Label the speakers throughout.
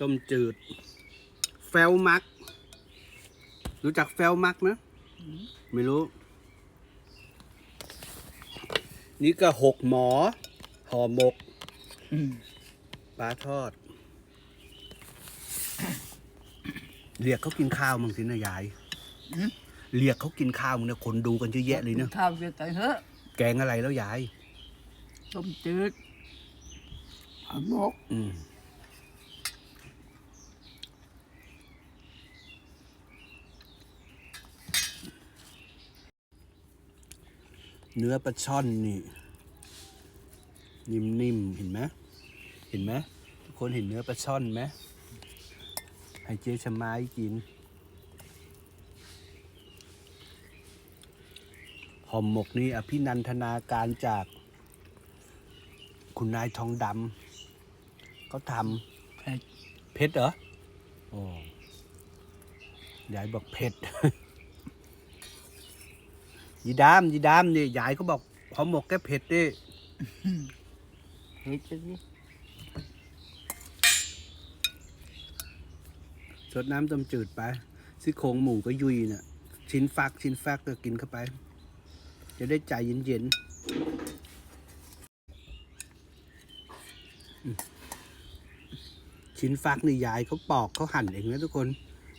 Speaker 1: ต้มจืด แฟลมัก รู้จักแฟลมักไหมไม่รู้ นี่ก็หกหมอห่อหมก
Speaker 2: อืม
Speaker 1: ปลาทอด เรียกเขากินข้าวมั้งสินะยาย
Speaker 2: อืม
Speaker 1: เรียกเขากินข้าวมึงเนี่ยคนดูกันเยอะแยะเลยเนอะ
Speaker 2: ข้าวเยอะกันเถอะ
Speaker 1: แกงอะไรแล้วยาย
Speaker 2: ต้มจืดหอมก
Speaker 1: อืม เนื้อปลาช่อนนี่ นิ่มๆเห็นไหมเห็นไหมทุกคนเห็นเนื้อปลาช่อนไหมให้เจ๊ชะไม้กินห่อหมกนี่อภินันทนาการจากคุณนายทองดำเขาทำเผ็ดเหรอโอ้ยายบอกเผ็ด ยีดามยีดามนี่ยายเขาบอกห่อหมกแกเผ็ดดิ
Speaker 2: เผ็ดจังสิ
Speaker 1: สดน้ำต้มจืดไปซี่โครงหมูก็ยุยน่ะ ชิ้นฟักชิ้นฟักก็กินเข้าไป จะได้ใจเย็นๆอืมชิ้นฟักนี่ยายเขาปอกเขาหั่นเองนะทุกคน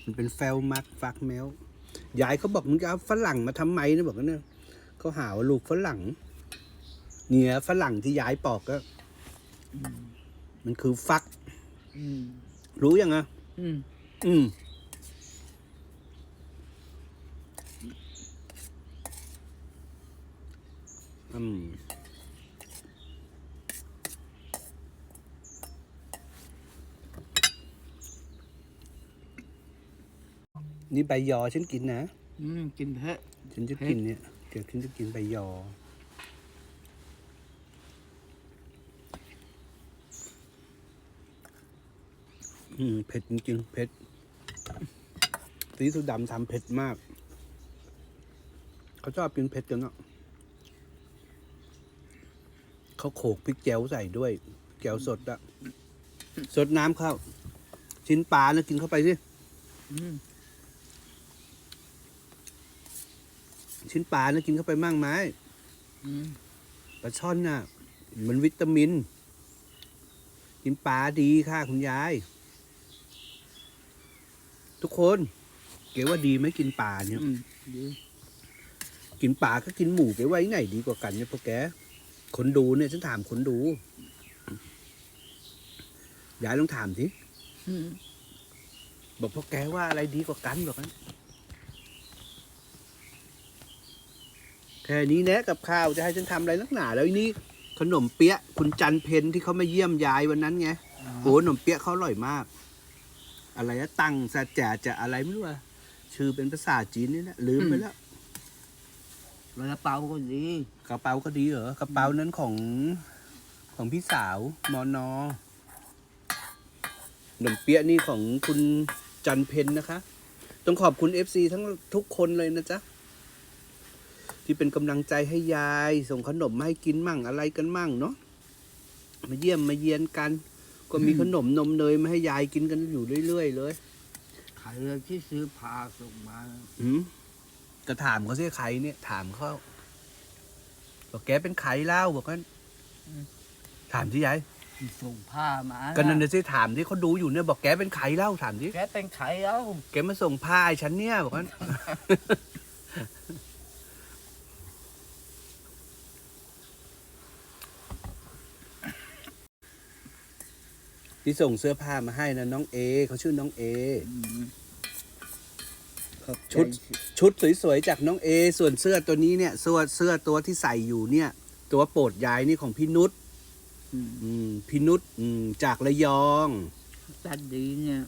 Speaker 1: มันเป็นแฟลมักฟักแมว ยายเขาบอกมึงจะเอาฝรั่งมาทำไมนะบอกว่าเนี่ยเขาหาว่าลูกฝรั่ง เนี่ยฝรั่งที่ยายปอกก็มันคือฟัก
Speaker 2: อืม
Speaker 1: รู้ยังอะ
Speaker 2: อืม
Speaker 1: อืม นี่ใบยอฉันกินนะ
Speaker 2: อืม กินเถอะ
Speaker 1: ฉันจะกินเนี่ย เดี๋ยวฉันจะกินใบยอ อืม เผ็ดจริงๆเผ็ด สีสุดำทำเผ็ดมาก เขาชอบกินเผ็ดกันเนาะเขาโขกพริกแจวใส่ด้วยแจวสดอะสดน้ำเข้า ชิ้นปลานะกินเข้าไปสิ
Speaker 2: อืม
Speaker 1: ชิ้นปลานะกินเข้าไปมั่งไหม
Speaker 2: อืม
Speaker 1: ปลาช่อนน่ะ มันวิตามิน กินปลาดีค่ะ คุณยาย ทุกคน เก๋ว่าดีไหมกินปลาเนี่ย
Speaker 2: อืมดี
Speaker 1: กินปลาก็กินหมูเก๋ว่าไหนดีกว่ากันเนี่ยพวกแกคนดูเนี่ยฉันถามคนดู ยายลองถามสิ
Speaker 2: อืม
Speaker 1: บอกพวกแกว่าอะไรดีกว่ากันบอกนั้น ค่นี้แนะกับข้าวจะให้ฉันทำอะไรนักหนาแล้วอีนี่ขนมเปี๊ยะคุณจันเพนที่เขามาเยี่ยมยายวันนั้นไงโอ้ขนมเปี๊ยะเขาอร่อยมาก อะไรนะตังซาแจจะอะไรไม่รู้อะชื่อเป็นภาษาจีนนี่นะลืมไปแล้ว
Speaker 2: เวลาเป่าก็ดี
Speaker 1: กระเป๋าก็ดีเหรอกระเป๋านั้นของของพี่สาวมอนอขนมเปี๊ยะนี่ของคุณจันเพนนะคะ ต้องขอบคุณเอฟซีทั้งทุกคนเลยนะจ๊ะ ที่เป็นกำลังใจให้ยาย ส่งขนมมาให้กินมั่งอะไรกันมั่งเนาะมาเยี่ยมมาเยียนกัน ก็มีขนมนมเนยมาให้ยายกินกันอยู่เรื่อยๆเลย
Speaker 2: ใครเลยที่ซื้อพาส่งมา
Speaker 1: อืมก็ถามเขาสิใครเนี่ย ถามเขาบอกแกเป็นใครเล่าบอกกันถามที่ยาย
Speaker 2: ส่งผ้ามา
Speaker 1: ก็นั่นน่ะสิถามที่เขาดูอยู่เนี่ยบอกแกเป็นใครเล่าถามที่
Speaker 2: แกเป็นไข่เอ้า
Speaker 1: แกมาส่งผ้าให้ฉันเนี่ยบอกกัน ที่ส่งเสื้อผ้ามาให้นะน้องเอเขาชื่อน้องเอ
Speaker 2: อืมขอบใจ
Speaker 1: ชุดชุดสวยๆจากน้องเอ ส่วนเสื้อตัวนี้เนี่ยเสื้อเสื้อตัวที่ใส่อยู่เนี่ย ตัวโปรดยายนี่ของพี่นุช
Speaker 2: อืม
Speaker 1: อืมพี่นุชอืมจากระยอง
Speaker 2: ตัดดีเนี่ย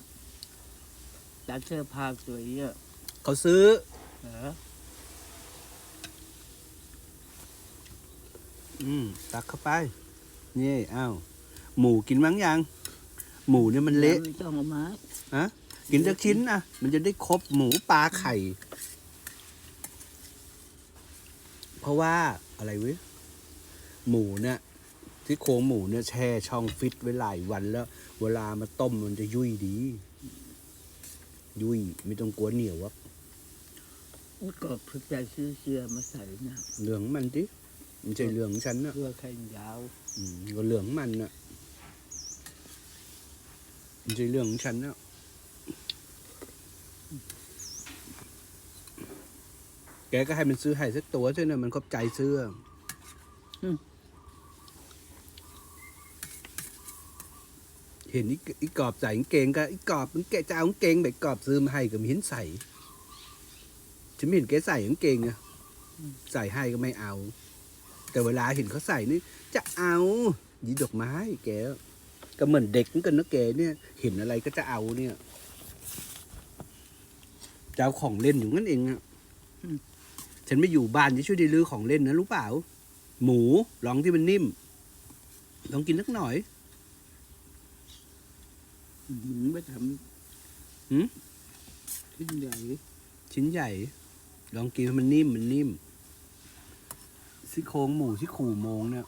Speaker 2: ตัดเสื้อผ้าสวยเยอะ
Speaker 1: เขาซื้อ
Speaker 2: เหรอ
Speaker 1: อืมตักเข้าไป นี่อ้าวหมูกินมั้งยัง หมูเนี่ยมันเละ
Speaker 2: ไม่ต้องเอามา
Speaker 1: ฮะกินสักชิ้นอะ มันจะได้ครบหมูปลาไข่ เพราะว่าอะไรเว้ยหมูเนี่ยจที่โครงหมูเนี่ยแช่ช่องฟิตไว้หลายวันแล้ว เวลามาต้มมันจะยุ่ยดี ยุ่ยไม่ต้องกลัวเหนียววะ
Speaker 2: ก็เพิ่งจะซื้อเสื้อมาใส่นะ
Speaker 1: เหลืองมันดิไม่ใช่เหลืองฉันนะ
Speaker 2: เสื้อแขนยาว
Speaker 1: อืมก็เหลืองมันนะ ไม่ใช่เหลืองฉันนะแกก็ให้มันซื้อให้สักตัวใช่ไหมมันขอบใจซื้ออเห็นอีกอีกรอบใส่กางเกงก็อีกรอบมันแกจะเอากางเกงแบบกรอบซื้อมาให้ก็ไม่เห็นใส่ฉันไม่เห็นแกใส่กางเกงอะใส่ให้ก็ไม่เอา แต่เวลาเห็นเขาใส่นี่จะเอาหยีดอกไม้แก ก็เหมือนเด็กเหมือนกันนะแกเนี่ยเห็นอะไรก็จะเอาเนี่ยจะเอาของเล่นอยู่งั้นเองอะฉันไม่อยู่บ้านจะช่วยดีลือของเล่นนะรู้เปล่า หมูลองที่มันนิ่มลองกินสักหน่อย
Speaker 2: หืมไปท
Speaker 1: หืมำ
Speaker 2: ชิ้นใหญ่
Speaker 1: ชิ้นใหญ่ ลองกินให้มันนิ่มมันนิ่มซี่โครงหมูที่ขู่โมงเนี่ย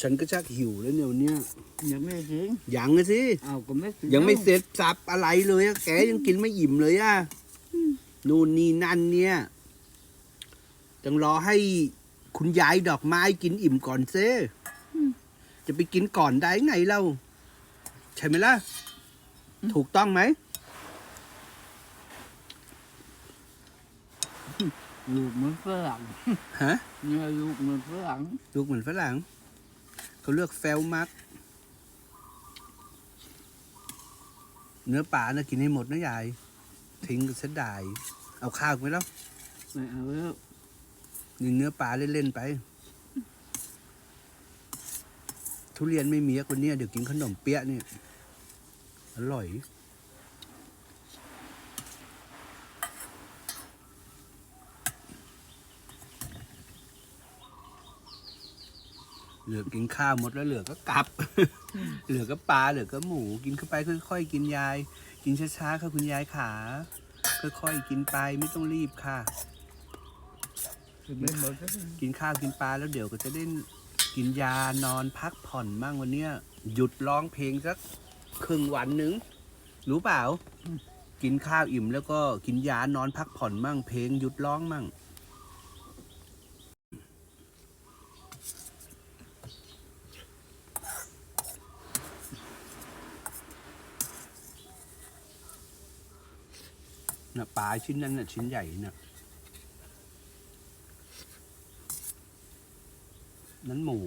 Speaker 1: ฉันก็ชักหิวแล้วเนี่ยวันเนี่ย
Speaker 2: ยังไม่ถึง
Speaker 1: ยังอะสิ
Speaker 2: เอาก็ไม่ถึง
Speaker 1: ยังไม่เสร็จสับอะไรเลยอะแกยังกินไม่อิ่มเลยอะนู่นนี่นั่นเนี่ยต้องรอให้คุณยายดอกไม้กินอิ่มก่อนเซจะไปกินก่อนได้ไงเล่าใช่ไหมล่ะ ถูกต้องไหม
Speaker 2: ลูกเหมือนฝรั่ง
Speaker 1: ฮะ
Speaker 2: เนี่ยลูกเหมือนฝรั่ง
Speaker 1: ลูกเหมือนฝรั่ง เขาเลือกแฟลมัก เนื้อปลานะกินให้หมดนะยาย ทิ้งก็เสียดาย เอาข้าวไปแล้ว
Speaker 2: ไม่เอาแล้ว
Speaker 1: นี่เนื้อปลาเล่น ๆ ไป ทุเรียนไม่มีอะคนเนี้ยเดี๋ยวกินขนมเปี๊ยะเนี่ยอร่อย เหลือกินข้าวหมดแล้วเหลือก็กลับ เหลือก็ปลาเหลือก็หมูกินเข้าไปค่อยๆกินยาย กินช้าๆค่ะคุณยายขาค่อยๆกินไปไม่ต้องรีบค่ะ
Speaker 2: ถึงไม่หมดแล้ว
Speaker 1: กินข้าวกินปลาแล้วเดี๋ยวก็จะได้กินยานอนพักผ่อนมั่งวันเนี้ยหยุดร้องเพลงสักครึ่งวันหนึงรู้เปล่า กินข้าวอิ่มแล้วก็กินยานอนพักผ่อนมั่งเพลงหยุดร้องมั่ง น่ะปลาชิ้นนั้นน่ะชิ้นใหญ่น่ะนั้นหมู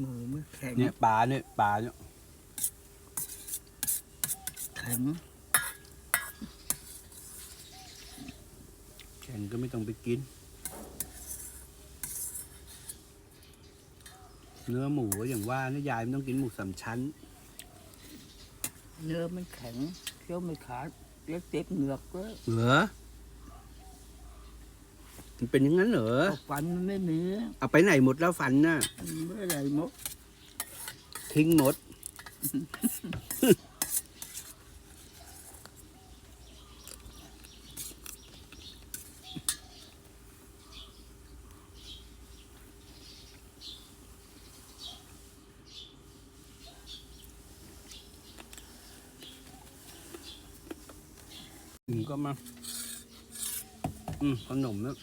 Speaker 2: หมูไม่แข็ง
Speaker 1: เนี่ยปลาเนี่ยปลาเนี่ย
Speaker 2: แข็ง
Speaker 1: แข่งก็ไม่ต้องไปกิน เนื้อหมูก็อย่างว่านะยายมันต้องกินหมูสามชั้น
Speaker 2: เนื้อมันแข็งเคี้ยวไม่ขาด แล้วเจ็บเหงือกก็
Speaker 1: เหรอมันเป็นอย่างนั้นเหรอ
Speaker 2: ฟันมันไม่มี
Speaker 1: เอาไปไหนหมดแล้วฟันน่ะ
Speaker 2: เมื่อไหรหมด
Speaker 1: ทิ้งหมด อืมก็มา อืมขนมนะ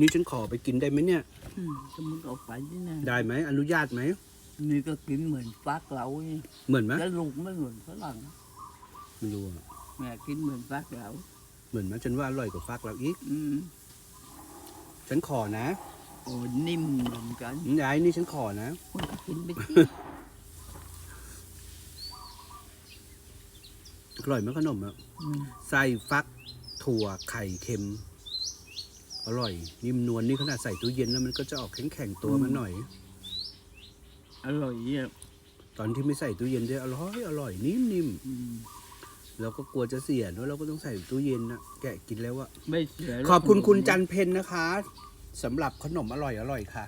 Speaker 1: นี่ฉันขอไปกินได้ไหมเนี่ย
Speaker 2: อืมสมมติเอาไปที่นั่น
Speaker 1: ได้ไหม อนุญาตไหม
Speaker 2: นี่ก็กินเหมือนฟักเรานี่
Speaker 1: เหมือนไหม
Speaker 2: แล้วลูกไม่เหมือนฝรั่ง
Speaker 1: ไม่รู้อะ
Speaker 2: แม่กินเหมือนฟักเรา
Speaker 1: เหมือนไหมฉันว่าอร่อยกว่าฟักเราอีก
Speaker 2: อืม
Speaker 1: ฉันขอนะ
Speaker 2: โอ้นิ่มเหมือนกัน
Speaker 1: ยายนี่ฉันขอนะ
Speaker 2: คุณก็กินไปที่
Speaker 1: อร่อยไหมขนมอะ
Speaker 2: อืม
Speaker 1: ไส้ฟักถั่วไข่เค็ม อร่อย นิ่มนวลนี่ขนาดใส่ตู้เย็นแล้วมันก็จะออกแข็งแข็งๆตัวมันหน่อย
Speaker 2: อร่อยเนี่ย
Speaker 1: ตอนที่ไม่ใส่ตู้เย็นด้วยอร่อยอร่อยนิ่มนิ่ม
Speaker 2: อืม
Speaker 1: ๆเราก็กลัวจะเสียเนอะเราก็ต้องใส่ตู้เย็นนะแกะกินแล้วอะ
Speaker 2: ไม่เสียแล้ว
Speaker 1: ขอบคุณคุณจันเพนนะคะ สำหรับขนมอร่อยอร่อยๆค่ะ